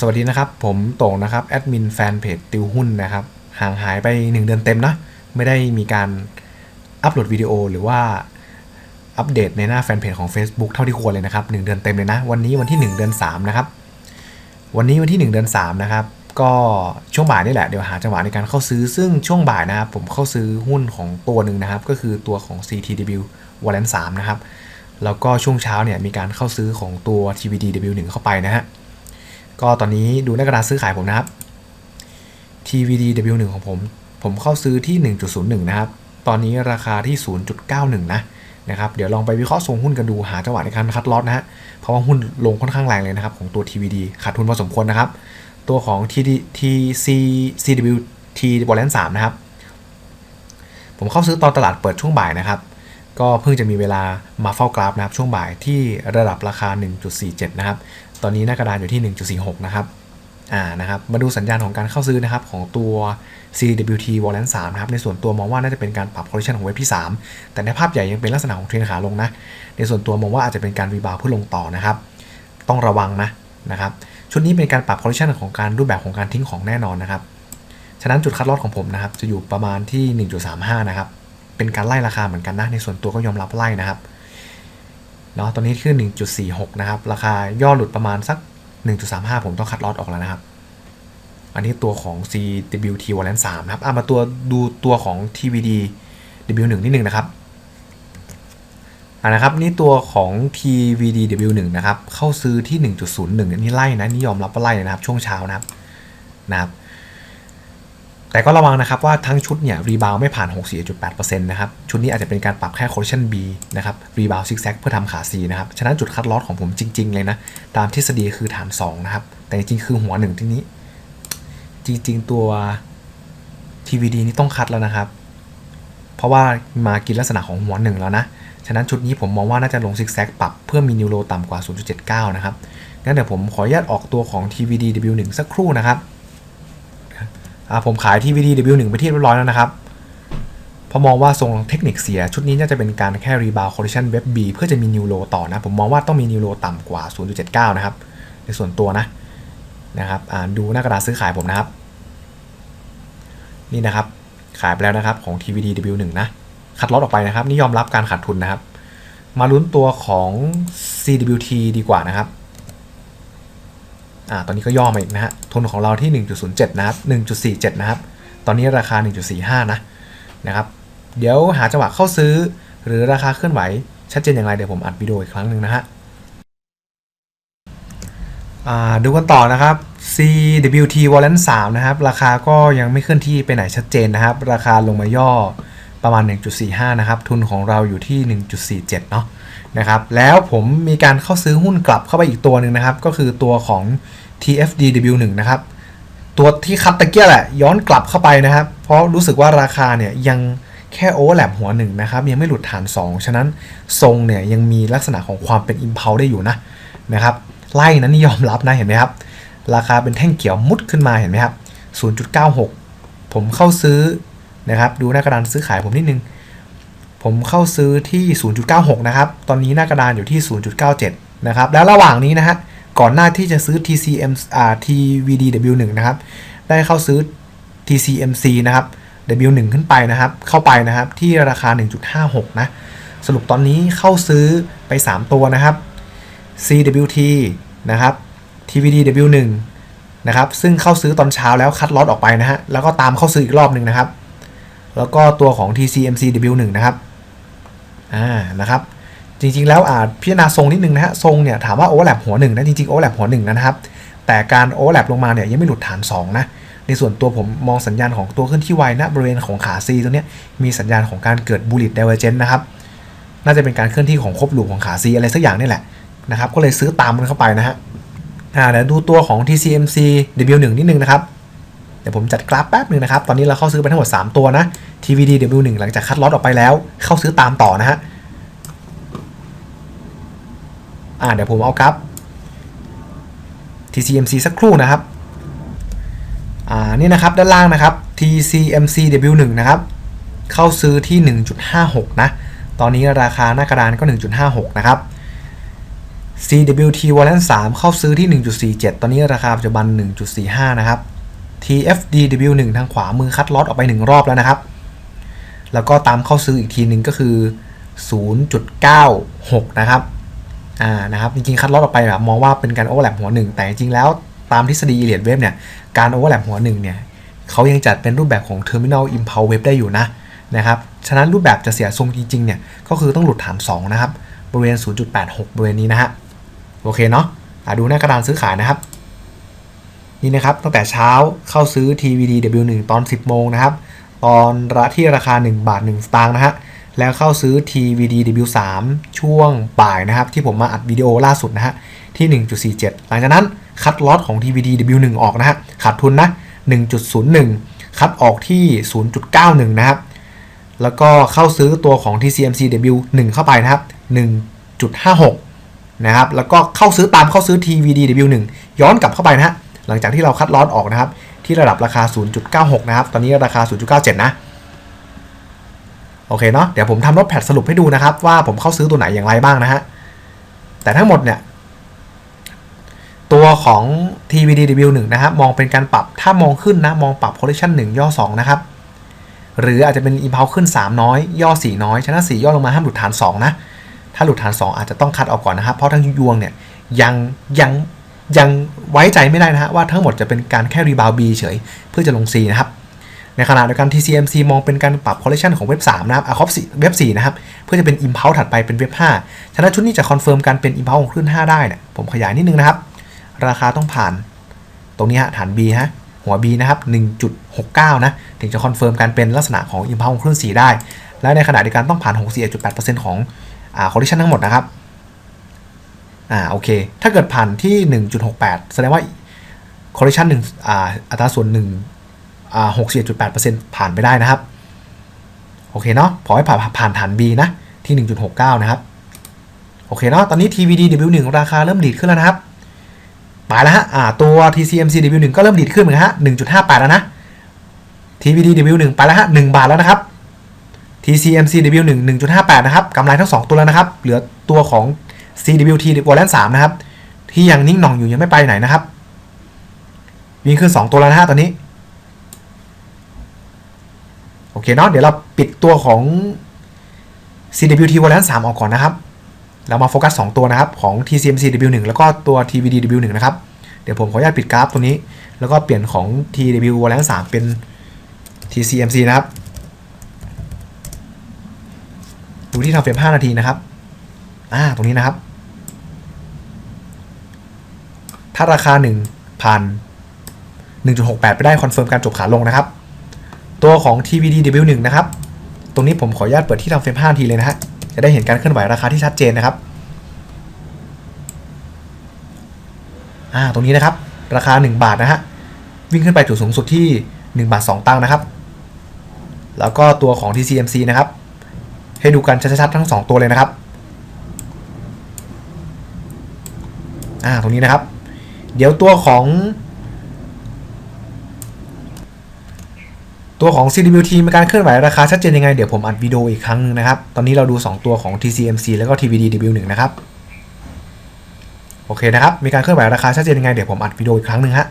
สวัสดีนะครับ ผมโต่งนะครับแอดมินแฟนเพจติวหุ้นนะครับห่างหายไป 1 เดือนเต็มนะไม่ได้มีการอัปโหลดวิดีโอหรือว่าอัปเดตในหน้าแฟนเพจของ Facebook เท่าที่ควรเลยนะครับ 1 เดือนเต็มเลยนะ วันนี้วันที่ 1 เดือน 3 นะครับ วันนี้วันที่ 1 เดือน 3 นะครับ ก็ช่วงบ่ายนี่แหละเดี๋ยวหาจังหวะในการเข้าซื้อซึ่งช่วงบ่ายนะครับ ผมเข้าซื้อหุ้นของตัวหนึ่งนะครับ ก็คือตัวของ CTW w a l l e n 3นะครับแล้วก็ช่วงเช้าเนี่ยมีการเข้าซื้อของตัว TVDW1 เข้าไปนะฮะ ก็ตอนนี้ดูหน้ากระดานซื้อขายผมนะครับ TVDW1 ของผม ผมเข้าซื้อที่ 1.01 นะครับ ตอนนี้ราคาที่ 0.91 นะนะครับ เดี๋ยวลองไปวิเคราะห์ทรงหุ้นกันดูหาจังหวะในการคัดลอตนะฮะ เพราะว่าหุ้นลงค่อนข้างแรงเลยนะครับของตัว TVD ขาดทุนพอสมควรนะครับ ตัวของ TD TC CWT บอลเลน3นะครับ ผมเข้าซื้อตอนตลาดเปิดช่วงบ่ายนะครับ ก็เพิ่งจะมีเวลามาเฝ้ากราฟนะครับช่วงบ่ายที่ระดับราคา 1.47 นะครับ ตอนนี้หน้ากระดานอยู่ที่ 1.46 นะครับอ่านะครับมาดูสัญญาณของการเข้าซื้อนะครับของตัว CWT w a l l e n 3นะครับในส่วนตัวมองว่าน่าจะเป็นการปรับ correction ของเว็บที่ 3 แต่ในภาพใหญ่ยังเป็นลักษณะของเทรนขาลงนะ ในส่วนตัวมองว่าอาจจะเป็นการรีบาวเพื่อลงต่อนะครับ ต้องระวังนะนะครับชุดนี้เป็นการปรับ correction ของการรูปแบบของการทิ้งของแน่นอนนะครับฉะนั้นจุดคัดลอดของผมนะครับจะอยู่ประมาณที่ 1.35 นะครับเป็นการไล่ราคาเหมือนกันนะในส่วนตัวก็ยอมรับไล่นะครับ เนาะตอนนี้คือ1.46 นะครับ ราคาย่อหลุดประมาณสัก 1.35 ผมต้องคัดลอตออกแล้วนะครับ อันนี้ตัวของ CWT w a l l e n 3นะครับอะมาตัวดูตัวของ TVD W1 นิดนึงนะครับอ่านะครับนี่ตัวของ TVD W1 นะครับ เข้าซื้อที่ 1.01นนี้ไล่นะ นี่ยอมรับว่าไล่นะครับ ช่วงเช้านะครับนะครับ แต่ก็ระวังนะครับว่าทั้งชุดเนี่ยรีบาวไม่ผ่าน 64.8%นะครับ ชุดนี้อาจจะเป็นการปรับแค่ correction B นะครับรีบาวซิกแซกเพื่อทำขา C นะครับ ฉะนั้นจุดคัดลอสของผมจริง ๆ เลยนะ ตามทฤษฎีคือฐาน 2 นะครับ แต่จริง ๆ คือหัวหนึ่งที่นี้ จริง ๆ ตัว TVD นี่ต้องคัดแล้วนะครับ เพราะว่ามากินลักษณะของหัวหนึ่งแล้วนะ ฉะนั้นชุดนี้ผมมองว่าน่าจะลงซิกแซกปรับเพื่อมีนิวโรต่ำกว่า 0.79 นะครับงั้นเดี๋ยวผมขออนุญาตออกตัวของ TVD W1 สักครู่นะครับ ผมขายที่ VDW1 ไปที่เรียบร้อยแล้วนะครับพราะมองว่าทรงเทคนิคเสียชุดนี้น่าจะเป็นการแค่รีบาวคอร์ดิชันเว็บ B เพื่อจะมีนิวโรต่อนะ ผมมองว่าต้องมีนิวโรต่ำกว่า 0.79 นะครับ ในส่วนตัวนะนะครับดูหน้ากระดาษซื้อขายผมนะครับ นี่นะครับ ขายไปแล้วนะครับของ TVD W1 นะคัดลอตออกไปนะครับ นี่ยอมรับการขาดทุนนะครับ มาลุ้นตัวของ CWT ดีกว่านะครับ อ่าตอนนี้ก็ย่อมาอีกนะฮะทุนของเราที่ 1.07 นะครับ 1.47 นะครับ ตอนนี้ราคา 1.45 นะนะครับ เดี๋ยวหาจังหวะเข้าซื้อ หรือราคาเคลื่อนไหว ชัดเจนอย่างไรเดี๋ยวผมอัดวิดีโออีกครั้งหนึ่งนะฮะอ่าดูกันต่อนะครับ CWT w a l l e n 3นะครับ ราคาก็ยังไม่เคลื่อนที่ไปไหนชัดเจนนะครับ ราคาลงมาย่อประมาณ 1.45 นะครับ ทุนของเราอยู่ที่ 1.47 เนาะนะครับ แล้วผมมีการเข้าซื้อหุ้นกลับเข้าไปอีกตัวหนึ่งนะครับ ก็คือตัวของ TFDW1 นะครับ ตัวที่คัดตะเกียแหละย้อนกลับเข้าไปนะครับ เพราะรู้สึกว่าราคาเนี่ยยังแค่โอเวอร์แลปหัวหนึ่งนะครับ ยังไม่หลุดฐาน 2 ฉะนั้นทรงเนี่ยยังมีลักษณะของความเป็นอิมเพลได้อยู่นะนะครับไล่นั้นนี่ยอมรับนะเห็นไหมครับ ราคาเป็นแท่งเขียวมุดขึ้นมาเห็นไหมครับ 0.96 ผมเข้าซื้อนะครับดูหน้ากระดานซื้อขายผมนิดนึง ผมเข้าซื้อที่ 0.96 นะครับ ตอนนี้หน้ากระดานอยู่ที่ 0.97 นะครับ แล้วระหว่างนี้นะฮะ ก่อนหน้าที่จะซื้อ TCM อ่า TVDW1 นะครับ ได้เข้าซื้อ TCMC นะครับ W1 ขึ้นไปนะครับ เข้าไปนะครับที่ราคา 1.56 นะ สรุปตอนนี้เข้าซื้อไป 3 ตัวนะครับ CWT นะครับ TVDW1 นะครับ ซึ่งเข้าซื้อตอนเช้าแล้วคัดลอตออกไปนะฮะ แล้วก็ตามเข้าซื้ออีกรอบหนึ่งนะครับ แล้วก็ตัวของ TCMC W1 นะครับ อ่า นะครับ จริงๆ แล้วอาจพิจารณาทรงนิดนึงนะฮะทรงเนี่ยถามว่าโอเวอร์แลปหัวหนึ่งนะจริงๆโอเวอร์แลปหัวหนึ่งนะครับ แต่การโอเวอร์แลปลงมาเนี่ยยังไม่หลุดฐาน 2 นะ ในส่วนตัวผมมองสัญญาณของตัวขึ้นที่ไวนะบริเวณของขา C ตรงนี้มีสัญญาณของการเกิดบูลลิตเดเวอร์เจนนะครับน่าจะเป็นการเคลื่อนที่ของครบหลูของขา C อะไรสักอย่างนี่แหละนะครับก็เลยซื้อตามมันเข้าไปนะฮะอ่าเดี๋ยวดูตัวของ TCMC W1 นิดนึงนะครับเดี๋ยวผมจัดกราฟแป๊บหนึ่งนะครับ ตอนนี้เราเข้าซื้อไปทั้งหมด 3 ตัวนะ TVD W1 หลังจากคัดลอตออกไปแล้ว เข้าซื้อตามต่อนะฮะ อ่าเดี๋ยวผมเอากราฟ TCMC สักครู่นะครับอ่านี่นะครับด้านล่างนะครับ TCMC W1 นะครับ เข้าซื้อที่ 1.56 นะ ตอนนี้ราคาหน้ากระดานก็ 1.56 นะครับ CWT Valence 3เข้าซื้อที่ 1.47 ตอนนี้ราคาปัจจุบัน 1.45 นะครับ TFDW1 ทางขวามือคัดลอตออกไป 1 รอบแล้วนะครับ แล้วก็ตามเข้าซื้ออีกทีหนึ่งก็คือ 0.96 นะครับ อ่านะครับจริงๆคัดลอตออกไปแบบมองว่าเป็นการโอเวอร์แลปหัวหนึ่งแต่จริงๆแล้วตามทฤษฎีเลียดเวฟเนี่ยการโอเวอร์แลปหัวหนึ่งเนี่ยเขายังจัดเป็นรูปแบบของ Terminal Impulse Wave ได้อยู่นะนะครับฉะนั้นรูปแบบจะเสียทรงจริงๆเนี่ยก็คือต้องหลุดฐาน 2 นะครับ บริเวณ 0.86 บริเวณนี้นะฮะโอเคเนาะะดูหน้ากระดานซื้อขายนะครับ นี่นะครับ ตั้งแต่เช้าเข้าซื้อ TVD W1 ตอน 10 โมงนะครับ ตอนระที่ราคา 1 บาท 1 สตางค์นะฮะ แล้วเข้าซื้อ TVD W3 ช่วงบ่ายนะครับ ที่ผมมาอัดวิดีโอล่าสุดนะฮะที่ 1.47 หลังจากนั้นคัดลอตของ TVD W1 ออกนะฮะขาดทุนนะ 1.01 คัดออกที่ 0.91 นะครับ แล้วก็เข้าซื้อตัวของ TCMC W1 เข้าไปนะครับ 1.56 นะครับ แล้วก็เข้าซื้อตามเข้าซื้อ TVD W1 ย้อนกลับเข้าไปนะฮะหลังจากที่เราคัดลอตออกนะครับ ที่ระดับราคา 0.96 นะครับ ตอนนี้ราคา 0.97 นะ โอเคเนาะเดี๋ยวผมทำรถแพทสรุปให้ดูนะครับ ว่าผมเข้าซื้อตัวไหนอย่างไรบ้างนะฮะ แต่ทั้งหมดเนี่ย ตัวของ TVD W1 นะครับ มองเป็นการปรับถ้ามองขึ้นนะ มองปรับ correction 1 ย่อ 2 นะครับ หรืออาจจะเป็น impulse ขึ้น 3 น้อย ย่อ 4 น้อยฉะนั้น4ย่อลงมาห้ามหลุดฐาน 2 นะ ถ้าหลุดฐาน 2 อาจจะต้องคัดออกก่อนนะครับ เพราะทั้งยวงเนี่ยยังยังยังไว้ใจไม่ได้นะฮะว่าทั้งหมดจะเป็นการแค่รีบาวบีเฉยเพื่อจะลง C นะครับ ในขณะเดียวกัน TCMC มองเป็นการปรับ correction ของเว็บ 3 นะครับอะคอปเว็บ 4 นะครับ เพื่อจะเป็น impulse ถัดไปเป็นเว็บ 5 ฉะนั้นชุดนี้จะคอนเฟิร์มการเป็น impulse ของคลื่น 5 ได้เนี่ยผมขยายนิดนึงนะครับ ราคาต้องผ่าน ตรงนี้ฮะฐาน B ฮะหัว B นะครับ 1.69 นะ ถึงจะคอนเฟิร์มการเป็นลักษณะของ impulse ของคลื่น 4 ได้ และในขณะเดียวกันต้องผ่าน 61.8%ของอ่า correction ทั้งหมดนะครับอ่าโอเค ถ้าเกิดผ่านที่ 1.68 แสดงว่า correction 1อ่าอัตราส่วน1 อ่า61.8%ผ่านไปได้นะครับ โอเคเนาะขอให้ผ่านผ่านฐาน B นะ ที่1.69นะครับ โอเคเนาะตอนนี้ TVD W1 ราคาเริ่มดีดขึ้นแล้วนะครับไปแล้วฮะอ่าตัว TCMC W1 ก็เริ่มดีดขึ้นเหมือนกันฮะ1.58แล้วนะ TVD W1 ไปแล้วฮะ1บาทแล้วนะครับ TCMC W1 1.58 นะครับกำไรทั้ง 2 ตัวแล้วนะครับ เหลือตัวของ CWT Valence 3นะครับ ที่ยังนิ่งหน่องอยู่ยังไม่ไปไหนนะครับ วิ่งขึ้น 2 ตัวแล้วนะฮะตอนนี้ โอ เคเนาะเดี๋ยวเราปิดตัวของ CWT Valence 3 ออกก่อนนะครับ เรามาโฟกัส 2 ตัวนะครับ ของ TCMC W1 แล้วก็ตัว TVD W1 นะครับ เดี๋ยวผมขออนุญาตปิดกราฟตัวนี้ แล้วก็เปลี่ยนของ TW Valence 3 เป็น TCMC นะครับ ดูที่ทำเฟรม5 นาทีนะครับ อ่า ตรงนี้นะครับ ถ้าราคา1ผ่าน1.68 ไปได้คอนเฟิร์มการจบขาลงนะครับ ตัวของ TVD W1 นะครับ ตรงนี้ผมขออนุญาตเปิดที่ทำเฟรม5ทีเลยนะฮะ จะได้เห็นการเคลื่อนไหวราคาที่ชัดเจนนะครับ อ่า ตรงนี้นะครับ ราคา 1 บาทนะฮะ วิ่งขึ้นไปจุดสูงสุดที่ 1 บาท 2 ตังค์นะครับ แล้วก็ตัวของ TCMC นะครับ ให้ดูกันชัดๆทั้ง 2 ตัวเลยนะครับ อ่า ตรงนี้นะครับ เดี๋ยวตัวของ ตัวของ CWT มีการเคลื่อนไหวราคาชัดเจนยังไง เดี๋ยวผมอัดวิดีโออีกครั้งหนึงนะครับ ตอนนี้เราดู 2 ตัวของ TCMC แล้วก็ TVD W1 นะครับ โอเคนะครับ มีการเคลื่อนไหวราคาชัดเจนยังไง เดี๋ยวผมอัดวิดีโออีกครั้งหนึ่งฮะ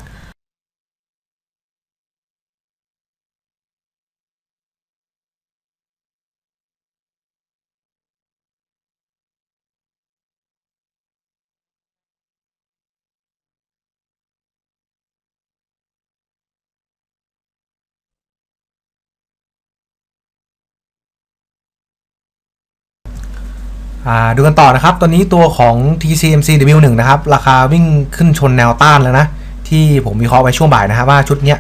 ดูกันต่อนะครับ ตอนนี้ตัวของ TCMC W1 นะครับ ราคาวิ่งขึ้นชนแนวต้านแล้วนะ ที่ผมวิเคราะห์ไว้ช่วงบ่ายนะครับว่าชุดเนี้ย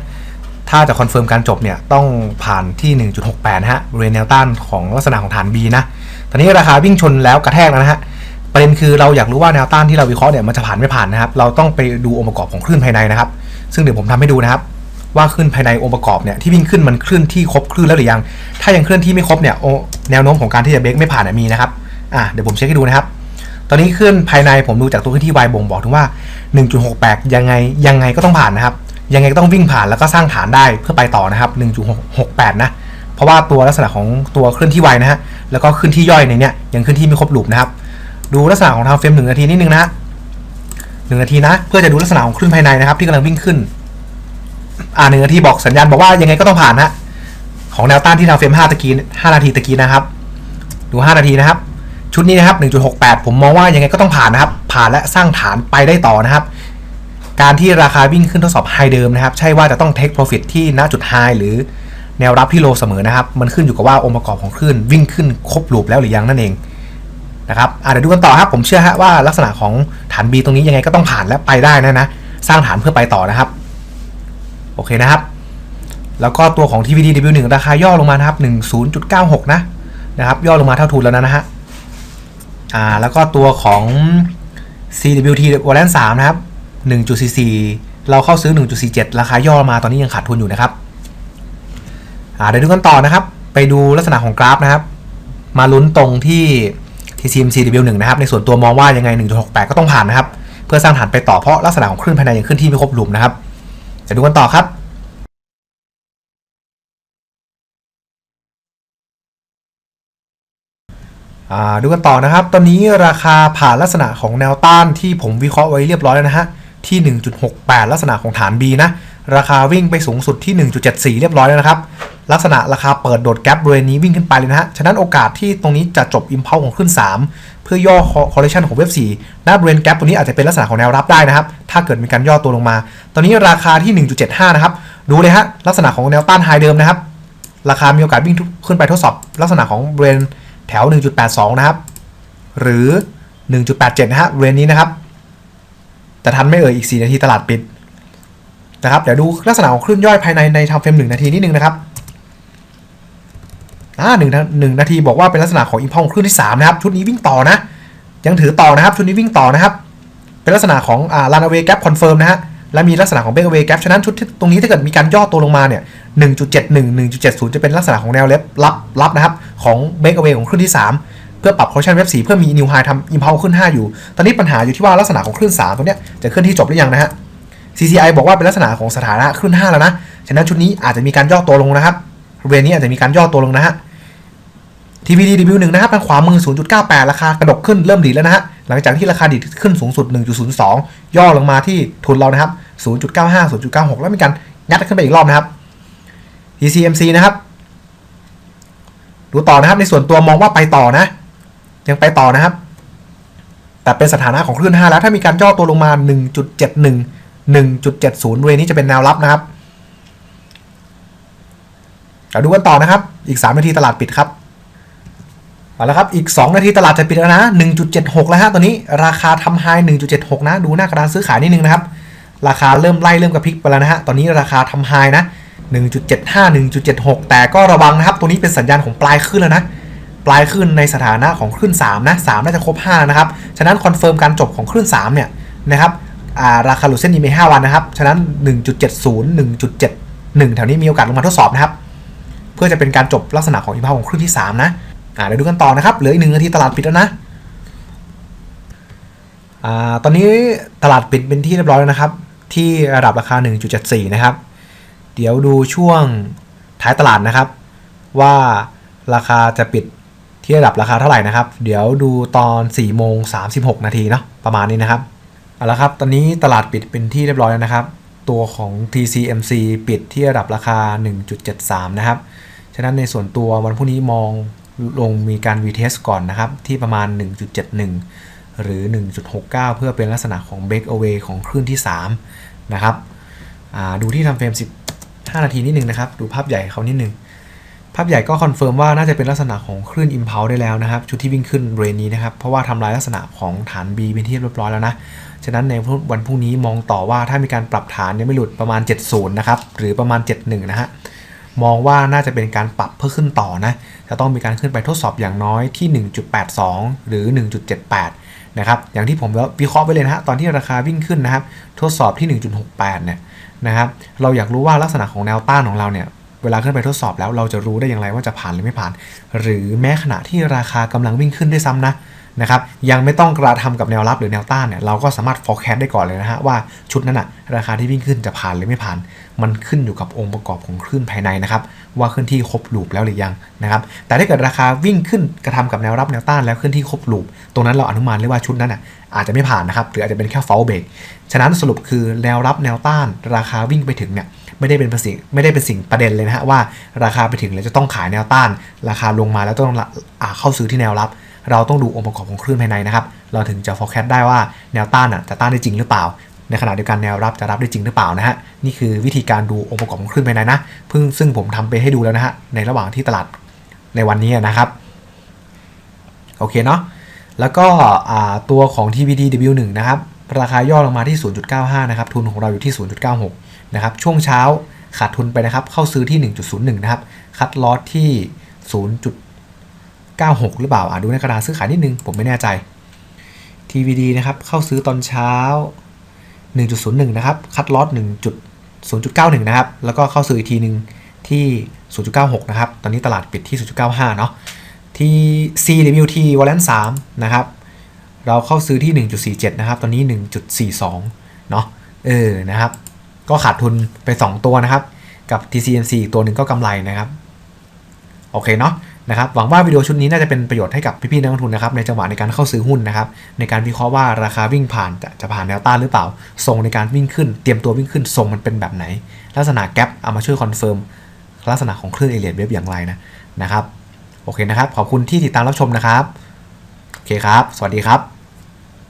ถ้าจะคอนเฟิร์มการจบเนี่ย ต้องผ่านที่ 1.68นะฮะบริเวณแนวต้านของลักษณะของฐาน B นะ ตอนนี้ราคาวิ่งชนแล้วกระแทกแล้วนะฮะ ประเด็นคือเราอยากรู้ว่าแนวต้านที่เราวิเคราะห์เนี่ยมันจะผ่านไม่ผ่านนะครับ เราต้องไปดูองค์ประกอบของคลื่นภายในนะครับ ซึ่งเดี๋ยวผมทำให้ดูนะครับว่าคลื่นภายในองค์ประกอบเนี่ยที่วิ่งขึ้นมันเคลื่อนที่ครบคลื่นแล้วหรือยัง ถ้ายังเคลื่อนที่ไม่ครบเนี่ยแนวโน้มของการที่จะเบรกไม่ผ่านมีนะครับ อะเดี๋ยวผมเช็คให้ดูนะครับ ตอนนี้ขึ้นภายในผมดูจากตัวขึ้นที่ Y บ่งบอกถึงว่า 1.68 ยังไงยังไงก็ต้องผ่านนะครับ ยังไงก็ต้องวิ่งผ่านแล้วก็สร้างฐานได้เพื่อไปต่อนะครับ 1.68 นะ เพราะว่าตัวลักษณะของตัวเคลื่อนที่ Y นะฮะ แล้วก็ขึ้นที่ย่อยในเนี้ยยังขึ้นที่ไม่ครบลูปนะครับ ดูลักษณะของทางเฟรมหนึ่งนาทีนิดนึงนะหนึ่งนาทีนะ เพื่อจะดูลักษณะของคลื่นภายในนะครับ ที่กำลังวิ่งขึ้น อ่าหนึ่งนาทีบอกสัญญาณบอกว่ายังไงก็ต้องผ่านนะของแนวต้านที่เราเฟรม5ตะกี้5นาทีตะกี้นะครับ ดู 5 นาทีนะครับ ชุดนี้นะครับ 1.68 ผมมองว่ายังไงก็ต้องผ่านนะครับ ผ่านและสร้างฐานไปได้ต่อนะครับ การที่ราคาวิ่งขึ้นทดสอบไฮเดิมนะครับ ใช่ว่าจะต้อง take profit ที่ณจุดไฮหรือแนวรับที่โลเสมอนะครับ มันขึ้นอยู่กับว่าองค์ประกอบของคลื่นวิ่งขึ้นครบลูปแล้วหรือยังนั่นเองนะครับอะเดี๋ยวดูกันต่อครับ ผมเชื่อฮะว่าลักษณะของฐาน B ตรงนี้ยังไงก็ต้องผ่านและไปได้นะนะ สร้างฐานเพื่อไปต่อนะครับ โอเคนะครับ แล้วก็ตัวของ TVDW1 ราคาย่อลงมานะครับ 10.96 นะนะครับ ย่อลงมาเท่าทุนแล้วนะฮะ อ่าแล้วก็ตัวของ CWT Valent 3นะครับ 1.44 เราเข้าซื้อ 1.47 ราคาย่อมาตอนนี้ยังขาดทุนอยู่นะครับอ่าเดี๋ยวดูกันต่อนะครับ ไปดูลักษณะของกราฟนะครับ มาลุ้นตรงที่ TCMCW1 นะครับ ในส่วนตัวมองว่ายังไง 1.68 ก็ต้องผ่านนะครับ เพื่อสร้างฐานไปต่อเพราะลักษณะของคลื่นภายในยังขึ้นที่ไม่ครบหลุมนะครับเดี๋ยวดูกันต่อครับ ดูกันต่อนะครับ ตอนนี้ราคาผ่านลักษณะของแนวต้านที่ผมวิเคราะห์ไว้เรียบร้อยแล้วนะฮะ ที่ 1.68 ลักษณะของฐาน B นะ ราคาวิ่งไปสูงสุดที่ 1.74 เรียบร้อยแล้วนะครับ ลักษณะราคาเปิดโดดแกลบบริเวณนี้วิ่งขึ้นไปเลยนะฮะ ฉะนั้นโอกาสที่ตรงนี้จะจบอิมเพลของขึ้น 3 เพื่อย่อคอร์เรชันของเว็บ4หน้าบริเวณแกลบตัวนี้อาจจะเป็นลักษณะของแนวรับได้นะครับ ถ้าเกิดมีการย่อตัวลงมา ตอนนี้ราคาที่ 1.75 นะครับ ดูเลยฮะ ลักษณะของแนวต้านไฮเดิมนะครับ ราคามีโอกาสวิ่งขึ้นไปทดสอบ ลักษณะของบริเวณ แถว 1.82 นะครับ หรือ 1.87 นะฮะบริเวณนี้นะครับ แต่ทันไม่เอ่ยอีก 4 นาทีตลาดปิดนะครับเดี๋ยวดูลักษณะของคลื่นย่อยภายในในทำเฟรม1นาทีนิดนึงนะครับอ่าหนึ่งหนึ่งนาทีบอกว่าเป็นลักษณะของอิมพอลคลื่นที่3นะครับชุดนี้วิ่งต่อนะยังถือต่อนะครับชุดนี้วิ่งต่อนะครับ เป็นลักษณะของอ่า run away gap confirm นะฮะ และมีลักษณะของ break away gap ฉะนั้นชุดตรงนี้ถ้าเกิดมีการย่อตัวลงมาเนี่ย 1.71 1.70 จะเป็นลักษณะของแนวเล็บรับรับนะครับ ของ break away ของคลื่นที่ 3 เพื่อปรับ correction เว็บ4เพื่อมี new high ทำ impulse ขึ้น 5 อยู่ ตอนนี้ปัญหาอยู่ที่ว่าลักษณะของคลื่น 3 ตัวเนี้ยจะเคลื่อนที่จบหรือยังนะฮะ CCI บอกว่าเป็นลักษณะของสถานะคลื่น 5 แล้วนะ ฉะนั้นชุดนี้อาจจะมีการย่อตัวลงนะครับบริเวนี้อาจจะมีการย่อตัวลงนะฮะ TVDW1 นะครับทางขวามือ 0.98 ราคากระดกขึ้นเริ่มดีแล้วนะฮะ หลังจากที่ราคาดีดขึ้นสูงสุด 1.02 ย่อลงมาที่ทุนเรานะครับ 0.95 0.96 แล้วมีการงัดขึ้นไปอีกรอบนะครับ TCMC นะครับ ดูต่อนะครับ ในส่วนตัวมองว่าไปต่อนะ ยังไปต่อนะครับ แต่เป็นสถานะของคลื่น 5 แล้วถ้ามีการย่อตัวลงมา 1.71 1.70เวนี้จะเป็นแนวรับนะครับเดี๋ยวดูกันต่อนะครับ อีก 3 นาทีตลาดปิดครับ เอาละครับ อีก 2 นาทีตลาดจะปิดแล้วนะ 1.76 แล้วฮะตอนนี้ราคาทำไฮ1.76 นะ ดูหน้ากระดานซื้อขายนิดนึงนะครับ ราคาเริ่มไล่เริ่มกระพริบไปแล้วนะฮะ ตอนนี้ราคาทำไฮนะ 1.75 1.76 แต่ก็ระวังนะครับ ตัวนี้เป็นสัญญาณของปลายขึ้นแล้วนะ ปลายขึ้นในสถานะของคลื่น3นะ3น่าจะครบ5นะครับ ฉะนั้นคอนเฟิร์มการจบของคลื่น3เนี่ยนะครับราคาหลุดเส้นนี้ไป5วันนะครับ ฉะนั้น 1.70 1.71 แถวนี้มีโอกาสลงมาทดสอบนะครับ เพื่อจะเป็นการจบลักษณะของอิมพาของคลื่นที่ 3 นะ อ่าเดี๋ยวดูกันต่อนะครับ เหลืออีกหนึ่งนาทีตลาดปิดแล้วนะอ่าตอนนี้ตลาดปิดเป็นที่เรียบร้อยแล้วนะครับ ที่ระดับราคา 1.74 นะครับ เดี๋ยวดูช่วงท้ายตลาดนะครับ ว่าราคาจะปิดที่ระดับราคาเท่าไหร่นะครับ เดี๋ยวดูตอน4โมง36 นาทีเนาะประมาณนี้นะครับเอาละครับตอนนี้ตลาดปิดเป็นที่เรียบร้อยแล้วนะครับ ตัวของ TCMC ปิดที่ระดับราคา 1.73 นะครับ ฉะนั้นในส่วนตัววันพรุ่งนี้มอง ลงมีการ VTest ก่อนนะครับ ที่ประมาณ 1.71 หรือ 1.69 เพื่อเป็นลักษณะของ break away ของคลื่นที่ 3 นะครับดูที่ทำเฟรม 15 นาทีนิดนึงนะครับ ดูภาพใหญ่เขานิดนึง ภาพใหญ่ก็คอนเฟิร์มว่าน่าจะเป็นลักษณะของคลื่น impulse ได้แล้วนะครับ ชุดที่วิ่งขึ้นเรนนี้นะครับ เพราะว่าทำลายลักษณะของฐาน B เป็นที่เรียบร้อยแล้วนะ ฉะนั้นในวันพรุ่งนี้มองต่อว่าถ้ามีการปรับฐานยังไม่หลุดประมาณ 70 นะครับ หรือประมาณ 71 นะฮะ มองว่าน่าจะเป็นการปรับเพื่อขึ้นต่อนะจะต้องมีการขึ้นไปทดสอบอย่างน้อยที่ 1.82 หรือ 1.78 นะครับ อย่างที่ผมวิเคราะห์ไว้เลยนะฮะ ตอนที่ราคาวิ่งขึ้นนะครับ ทดสอบที่ 1.68 เนี่ยนะครับ เราอยากรู้ว่าลักษณะของแนวต้านของเราเนี่ย เวลาขึ้นไปทดสอบแล้วเราจะรู้ได้อย่างไรว่าจะผ่านหรือไม่ผ่าน หรือแม้ขณะที่ราคากำลังวิ่งขึ้นด้วยซ้ำนะ นะครับยังไม่ต้องกระทำกับแนวรับหรือแนวต้านเนี่ยเราก็สามารถ forecast ได้ก่อนเลยนะฮะว่าชุดนั้นอะราคาที่วิ่งขึ้นจะผ่านหรือไม่ผ่าน มันขึ้นอยู่กับองค์ประกอบของคลื่นภายในนะครับว่าเคลื่อนที่ครบลูปแล้วหรือยังนะครับแต่ถ้าเกิดราคาวิ่งขึ้นกระทำกับแนวรับแนวต้านแล้วเคลื่อนที่ครบลูปตรงนั้นเราอนุมานเลยว่าชุดนั้นอะอาจจะไม่ผ่านนะครับหรืออาจจะเป็นแค่ fall break ฉะนั้นสรุปคือแนวรับแนวต้าน ราคาวิ่งไปถึงเนี่ยไม่ได้เป็นสิ่งไม่ได้เป็นสิ่งประเด็นเลยนะฮะว่า ราคาไปถึงแล้วจะต้องขายแนวต้าน ราคาลงมาแล้วต้องอเข้าซื้อที่แนวรับ เราต้องดูองค์ประกอบของคลื่นภายในนะครับ เราถึงจะ forecast ได้ว่าแนวต้านจะต้านได้จริงหรือเปล่า ในขณะเดียวกันแนวรับจะรับได้จริงหรือเปล่านะฮะ นี่คือวิธีการดูองค์ประกอบของคลื่นภายในนะเพิ่งซึ่งผมทำไปให้ดูแล้วนะฮะ ในระหว่างที่ตลาดในวันนี้นะครับ โอเคเนาะ แล้วก็ตัวของ TVDW1 นะครับ ราคาย่อลงมาที่ 0.95 นะครับ ทุนของเราอยู่ที่ 0.96 นะครับ ช่วงเช้าขาดทุนไปนะครับ เข้าซื้อที่ 1.01 นะครับ คัดลอสที่ 0. 96 หรือเปล่าอ่าดูในกระดาษซื้อขายนิดนึง ผมไม่แน่ใจ TVD นะครับ เข้าซื้อตอนเช้า 1.01 นะครับ คัดลอส1.0.91 นะครับ แล้วก็เข้าซื้ออีกทีหนึ่งที่ 0.96 นะครับ ตอนนี้ตลาดปิดที่ 0.95 เนาะที่ CWT Valence 3นะครับ เราเข้าซื้อที่ 1.47 นะครับ ตอนนี้ 1.42 เนาะเออ นะครับ ก็ขาดทุนไป 2 ตัวนะครับ กับ TCMC อีกตัวหนึ่งก็กำไรนะครับ โอเคเนาะ นะครับหวังว่าวิดีโอชุดนี้น่าจะเป็นประโยชน์ให้กับพี่ๆนักลงทุนนะครับในจังหวะในการเข้าซื้อหุ้นนะครับในการวิเคราะห์ว่าราคาวิ่งผ่านจะจะผ่านแนวต้านหรือเปล่าทรงในการวิ่งขึ้น เตรียมตัววิ่งขึ้นทรงมันเป็นแบบไหน ลักษณะแกลบเอามาช่วยคอนเฟิร์มลักษณะของคลื่นเอเลียดเวฟอย่างไรนะนะครับโอเคนะครับขอบคุณที่ติดตามรับชมนะครับโอเคครับ สวัสดีครับ